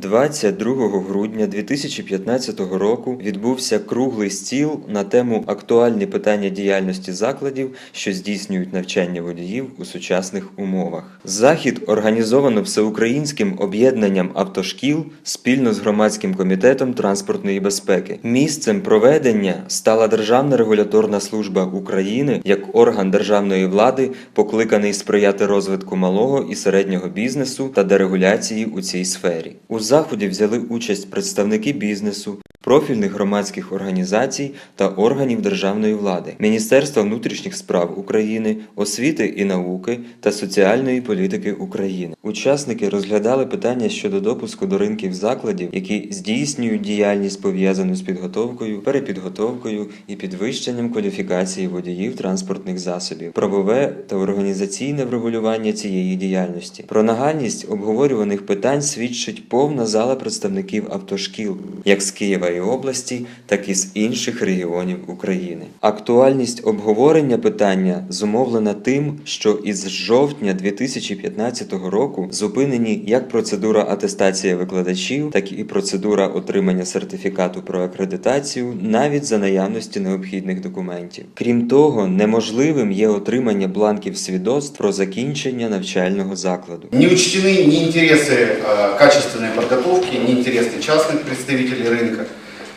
22 грудня 2015 року відбувся круглий стіл на тему актуальні питання діяльності закладів, що здійснюють навчання водіїв у сучасних умовах. Захід організовано всеукраїнським об'єднанням автошкіл спільно з громадським комітетом транспортної безпеки. Місцем проведення стала Державна регуляторна служба України як орган державної влади, покликаний сприяти розвитку малого і середнього бізнесу та дерегуляції у цій сфері. У заході взяли участь представники бізнесу, профільних громадських організацій та органів державної влади, Міністерства внутрішніх справ України, освіти і науки та соціальної політики України. Учасники розглядали питання щодо допуску до ринків закладів, які здійснюють діяльність пов'язану з підготовкою, перепідготовкою і підвищенням кваліфікації водіїв транспортних засобів, правове та організаційне врегулювання цієї діяльності. Про нагальність обговорюваних питань свідчить повна зала представників автошкіл, як з Києва і області, так і з інших регіонів України. Актуальність обговорення питання зумовлена тим, що із жовтня 2015 року зупинені як процедура атестації викладачів, так і процедура отримання сертифікату про акредитацію навіть за наявності необхідних документів. Крім того, неможливим є отримання бланків свідоцтв про закінчення навчального закладу. Не учтены ни интересы э, качественной подготовки, ни интересы частных представителей рынка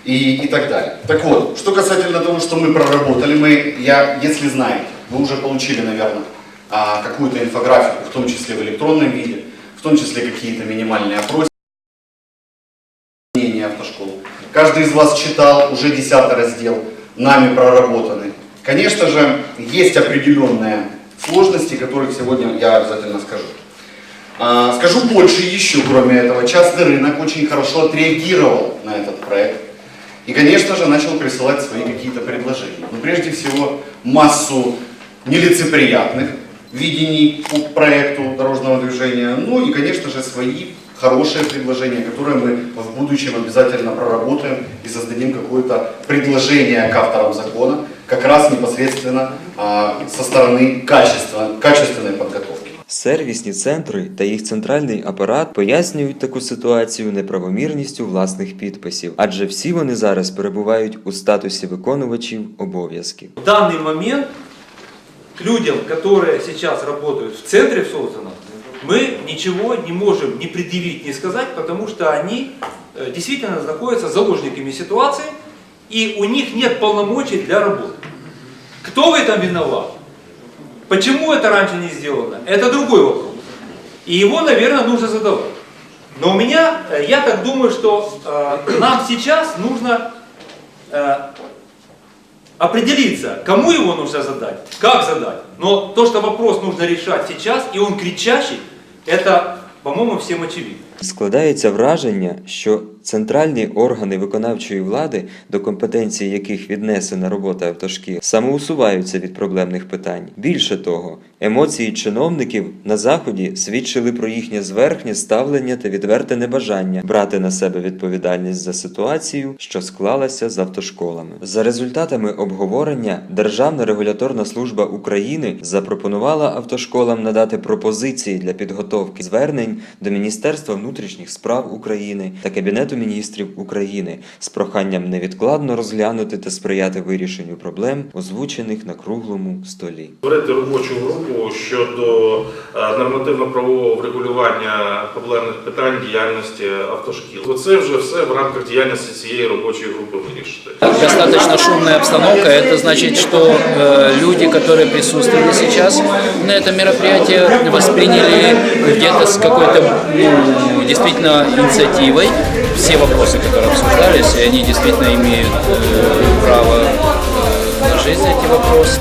и, и так далее. Так вот, что касательно того, что мы проработали, мы, я, если знаете, вы уже получили, наверное, а, какую-то инфографику, в том числе в электронном виде, в том числе какие-то минимальные опросы мнения автошкол. Каждый из вас читал уже 10 раздел, нами проработанный. Конечно же, есть определенные сложности, которых сегодня я обязательно скажу. А, Скажу больше еще, кроме этого, частный рынок очень хорошо отреагировал на этот проект. И, конечно же, начал присылать свои какие-то предложения. Но прежде всего, массу нелицеприятных видений по проекту дорожного движения. Ну и, конечно же, свои хорошие предложения, которые мы в будущем обязательно проработаем и создадим какое-то предложение к авторам закона, как раз непосредственно а, со стороны качества, качественной подготовки. Сервісні центри та їх центральний апарат пояснюють таку ситуацію неправомірністю власних підписів, адже всі вони зараз перебувають у статусі виконувачів обов'язків. В данный момент к людям, которые сейчас работают в центре создано, мы ничего не можем ни предъявить, ни сказать, потому что они э, действительно находятся заложниками ситуации, и у них нет полномочий для работы. Кто в этом виноват? Почему это раньше не сделано? Это другой вопрос. И его, наверное, нужно задавать. Но у меня, э, я так думаю, что э, нам сейчас нужно э, определиться, кому его нужно задать, как задать. Но то, что вопрос нужно решать сейчас, и он кричащий, это, по-моему, всем очевидно. Складається враження, що центральні органи виконавчої влади, до компетенції яких віднесена робота автошкіл, самоусуваються від проблемних питань. Більше того, емоції чиновників на заході свідчили про їхнє зверхнє ставлення та відверте небажання брати на себе відповідальність за ситуацію, що склалася з автошколами. За результатами обговорення Державна регуляторна служба України запропонувала автошколам надати пропозиції для підготовки звернень до Міністерства внутрішніх справ України та Кабінету міністрів України з проханням невідкладно розглянути та сприяти вирішенню проблем, озвучених на круглому столі. Створити робочу групу щодо е, нормативно-правового врегулювання проблемних питань діяльності автошкіл. Оце вже все в рамках діяльності цієї робочої групи вирішити. достаточно шумная обстановка. Это значит, что э, люди, которые присутствовали сейчас на этом мероприятии, восприняли где-то с какой-то ну, действительно инициативой все вопросы, которые обсуждались, и они действительно имеют э, право э, на жизнь эти вопросы.